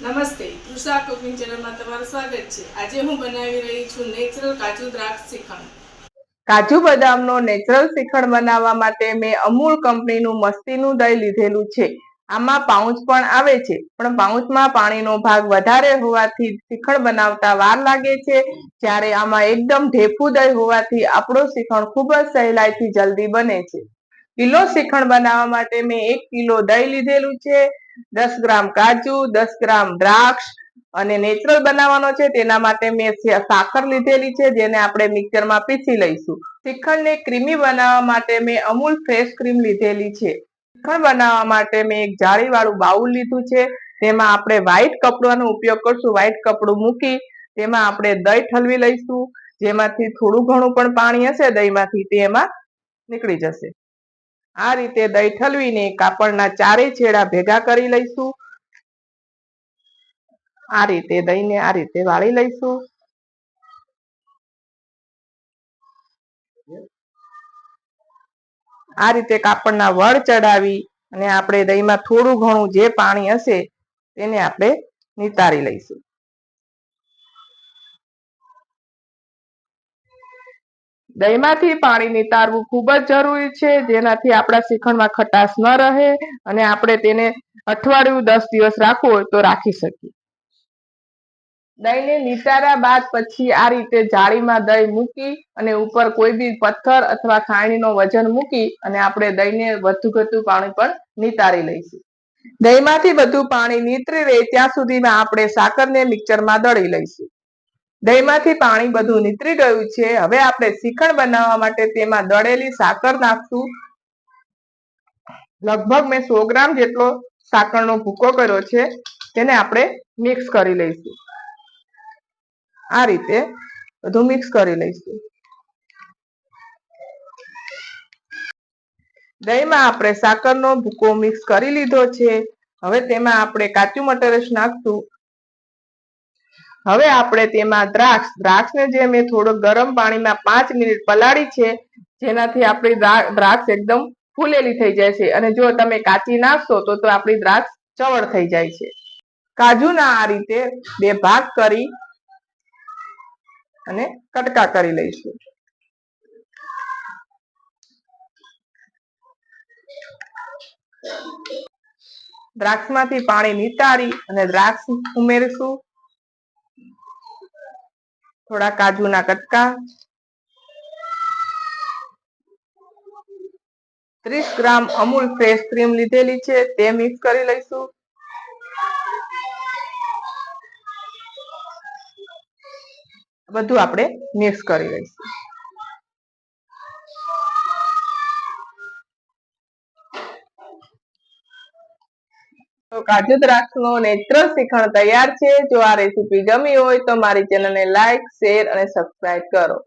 નમસ્તે. તૃષા કુકિંગ ચેનલમાં તમારું સ્વાગત છે. આજે હું બનાવી રહી છું નેચરલ કાજુ દ્રાક્ષ શ્રીખંડ. કાજુ બદામનો નેચરલ શ્રીખંડ બનાવવા માટે મેં અમૂલ કંપનીનું મસ્તીનું દહીં લીધેલું છે. આમાં પાઉચ પણ આવે છે, પણ પાઉચમાં પાણીનો ભાગ વધારે હોવાથી શ્રીખંડ બનાવતા વાર લાગે છે. જ્યારે આમાં એકદમ ઢેફું દહીં હોવાથી આપણો શ્રીખંડ ખૂબ જ સહેલાઈથી જલ્દી બને છે. કિલો શ્રીખંડ બનાવવા માટે મેં એક કિલો દહીં લીધેલું છે. દસ ગ્રામ કાજુ, દસ ગ્રામ દ્રાક્ષ અને નેચરલ બનાવવાનો છે. તેના માટે મેં સાકર લીધેલી છે, જેને આપણે મિક્સરમાં પીસી લઈશું. શ્રીખંડને ક્રીમી બનાવવા માટે મેં અમૂલ ફ્રેશ ક્રીમ લીધેલી છે. શ્રીખંડ બનાવવા માટે મેં એક જાળીવાળું બાઉલ લીધું છે. તેમાં આપણે વ્હાઈટ કપડાનો ઉપયોગ કરશું. વ્હાઈટ કપડું મૂકી તેમાં આપણે દહીં ઠલવી લઈશું. જેમાંથી થોડું ઘણું પણ પાણી હશે, દહીંમાંથી તે એમાં નીકળી જશે. આ રીતે દહીં કાપડના ચારે છેડા ભેગા કરી લઈશું. આ રીતે દહીંને આ રીતે વાળી લઈશું. આ રીતે કાપડના વળ ચડાવી અને આપણે દહીંમાં થોડું ઘણું જે પાણી હશે તેને આપણે નિતારી લઈશું. દહીંમાંથી પાણી નિતારવું ખૂબ જ જરૂરી છે, જેનાથી આપણા શ્રીખંડમાં ખટાશ ન રહે અને આપણે તેને અઠવાડિયું દસ દિવસ રાખવું હોય તો રાખી શકીએ. દહીંને નિતાર્યા બાદ પછી આ રીતે જાળીમાં દહીં મૂકી અને ઉપર કોઈ બી પથ્થર અથવા ખાણીનો વજન મૂકી અને આપણે દહીંને વધુ ઘટું પાણી પણ નિતારી લઈશું. દહીંમાંથી બધું પાણી નીતરી રહે ત્યાં સુધીમાં આપણે સાકરને મિક્સરમાં દળી લઈશું. દહીંમાંથી પાણી બધું નીતરી ગયું છે. હવે આપણે શ્રીખંડ બનાવવા માટે તેમાં દળેલી સાકર નાખશું. લગભગ મેં સો ગ્રામ જેટલો સાકરનો ભૂકો કર્યો છે. તેને આપણે મિક્સ કરી લઈશું. આ રીતે બધું મિક્સ કરી લઈશું. દહીંમાં આપણે સાકરનો ભૂકો મિક્સ કરી લીધો છે. હવે તેમાં આપણે કાચું મટરસ નાખશું. હવે આપણે તેમાં દ્રાક્ષ. દ્રાક્ષને જે મેં થોડો ગરમ પાણીમાં પાંચ મિનિટ પલાળી છે, જેનાથી આપણી દ્રાક્ષ એકદમ ફૂલેલી થઈ જાય છે. અને જો તમે કાચી નાખશો તો તો આપણી દ્રાક્ષ ચવળ થઈ જાય છે. કાજુના આ રીતે બે ભાગ કરી અને કટકા કરી લઈશું. દ્રાક્ષમાંથી પાણી નિતારી અને દ્રાક્ષ ઉમેરીશું. થોડા કાજુના કટકા. ત્રીસ ગ્રામ અમૂલ ફ્રેશ ક્રીમ લીધેલી છે, તે મિક્સ કરી લઈશું. બધું આપણે મિક્સ કરી લઈશું. તો કાજુ દ્રાક્ષનો નેત્ર શ્રીખંડ તૈયાર છે. જો આ રેસીપી ગમી હોય તો મારી ચેનલને લાઈક શેર અને સબસ્ક્રાઈબ કરો.